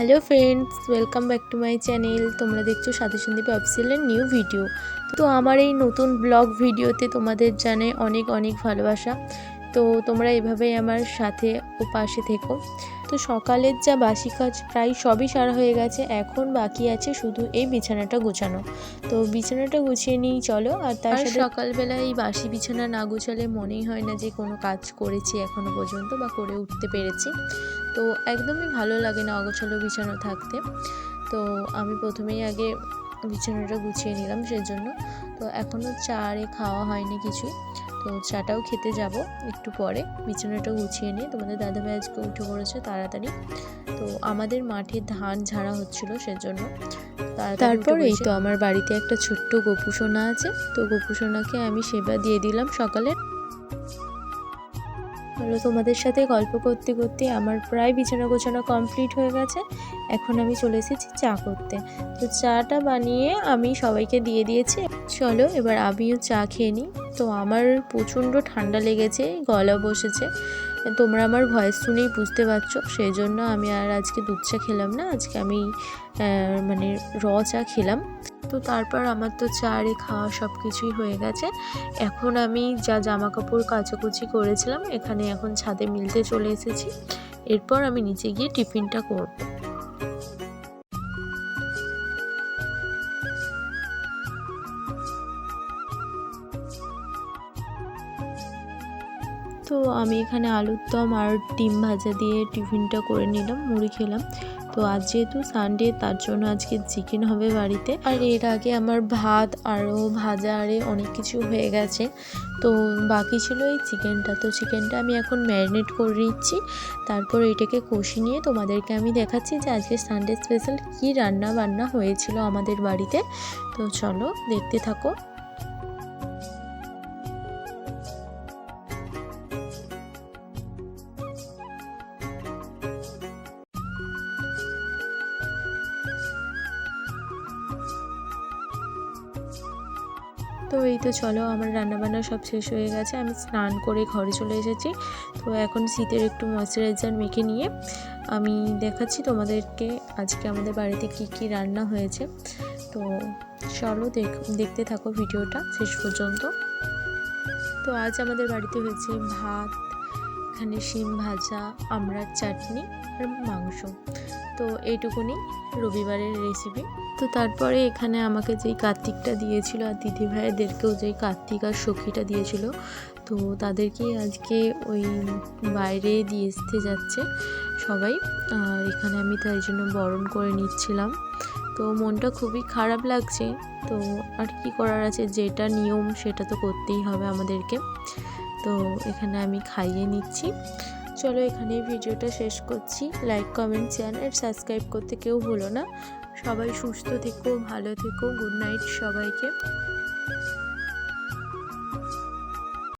Welcome back to my channel তোমরা দেখছ সাথে সন্দীপ অফিসিয়ালের নিউ ভিডিও তো আমার এই নতুন ব্লগ ভিডিওতে তোমাদের জানে অনেক অনেক ভালোবাসা। তো তোমরা এভাবেই আমার সাথে ও পাশে থেকো। তো সকালের যা বাসি কাজ প্রায় সবই সারা হয়ে গেছে। এখন বাকি আছে শুধু এই বিছানাটা গোছানো। তো বিছানাটা গুছিয়ে নিই চলো। আর তার সাথে সকালবেলা এই বাসি বিছানা না গোছালে মনেই হয় না যে কোনো কাজ করেছি এখনও পর্যন্ত বা করে উঠতে পেরেছি। তো একদমই ভালো লাগে না অগোছালো বিছানা থাকতে। তো আমি প্রথমেই আগে বিছানাটা গুছিয়ে নিলাম সেজন্য। তো এখনও চা আরে খাওয়া হয়নি কিছুই। তো চাটাও খেতে যাব একটু পরে। বিছানাটা গুছিয়ে নিয়ে তোমাদের দাদাভাই আজকে উঠে পড়েছে তাড়াতাড়ি। তো আমাদের মাঠে ধান ঝাড়া হচ্ছিল সেজন্য। তারপর এই তো আমার বাড়িতে একটা ছোট্ট গোপুসোনা আছে। তো গোপুসোনাকে আমি সেবা দিয়ে দিলাম সকালে। হলো তোমাদের সাথে গল্প করতে করতে আমার প্রায় বিছানা গোছানো কমপ্লিট হয়ে গেছে। এখন আমি চলে এসেছি চা করতে। তো চাটা বানিয়ে আমি সবাইকে দিয়ে দিয়েছি। চলো এবার আমিও চা খেয়ে নিই। তো আমার প্রচণ্ড ঠান্ডা লেগেছে, গলা বসেছে। তোমরা আমার ভয়েস শুনেই বুঝতে পারছ সেই জন্য আমি আর আজকে দুধ চা খেলাম না, আজকে আমি মানে র চা খেলাম। তো তারপর আমার তো চা রে খাওয়া সব কিছুই হয়ে গেছে। এখন আমি যা জামা কাপড় কাচাকুচি করেছিলাম, এখানে এখন ছাদে মিলতে চলে এসেছি। এরপর আমি নিচে গিয়ে টিফিনটা করব। তো আমি এখানে আলুর দম আর ডিম ভাজা দিয়ে টিফিনটা করে নিলাম, মুড়ি খেলাম। তো আজ যেহেতু সানডে তার জন্য আজকে চিকেন হবে বাড়িতে। আর এর আগে আমার ভাত আরও ভাজা আরে অনেক কিছু হয়ে গেছে। তো বাকি ছিল এই চিকেনটা তো চিকেনটা আমি এখন ম্যারিনেট করে নিচ্ছি। তারপর এটাকে কষি নিয়ে তোমাদেরকে আমি দেখাচ্ছি যে আজকে সানডে স্পেশাল কী রান্না বান্না হয়েছিল আমাদের বাড়িতে। তো চলো দেখতে থাকো। তো এই তো চলো, আমার রান্নাবান্না সব শেষ হয়ে গেছে। আমি স্নান করে ঘরে চলে এসেছি। তো এখন শীতের একটু ময়শ্চারাইজার মেখে নিয়ে আমি দেখাচ্ছি তোমাদেরকে আজকে আমাদের বাড়িতে কি কি রান্না হয়েছে। তো চলো দেখ, দেখতে থাকো ভিডিওটা শেষ পর্যন্ত। তো আজ আমাদের বাড়িতে হয়েছে ভাত, এখানে শিম ভাজা আমড়ার চাটনি আর মাংস। তো এইটুকুনি রবিবারের রেসিপি তো তারপরে এখানে আমাকে যেই কার্তিকটা দিয়েছিল আর দিদি ভাইদেরকেও যেই কার্তিক আর সখীটা দিয়েছিল, তো তাদেরকেই আজকে ওই বাইরে দিয়ে আসতে যাচ্ছে সবাই। আর এখানে আমি তাই জন্য বরণ করে নিচ্ছিলাম। তো মনটা খুবই খারাপ লাগছে। তো আর কি করার আছে? যেটা নিয়ম সেটা তো করতেই হবে আমাদেরকে। তো এখানে আমি খাইয়ে নিচ্ছি। চলো এখানে ভিডিওটা শেষ করছি। লাইক কমেন্ট আর সাবস্ক্রাইব করতে কেউ ভুলো না। সবাই সুস্থ থেকো ভালো থেকো গুড নাইট সবাইকে।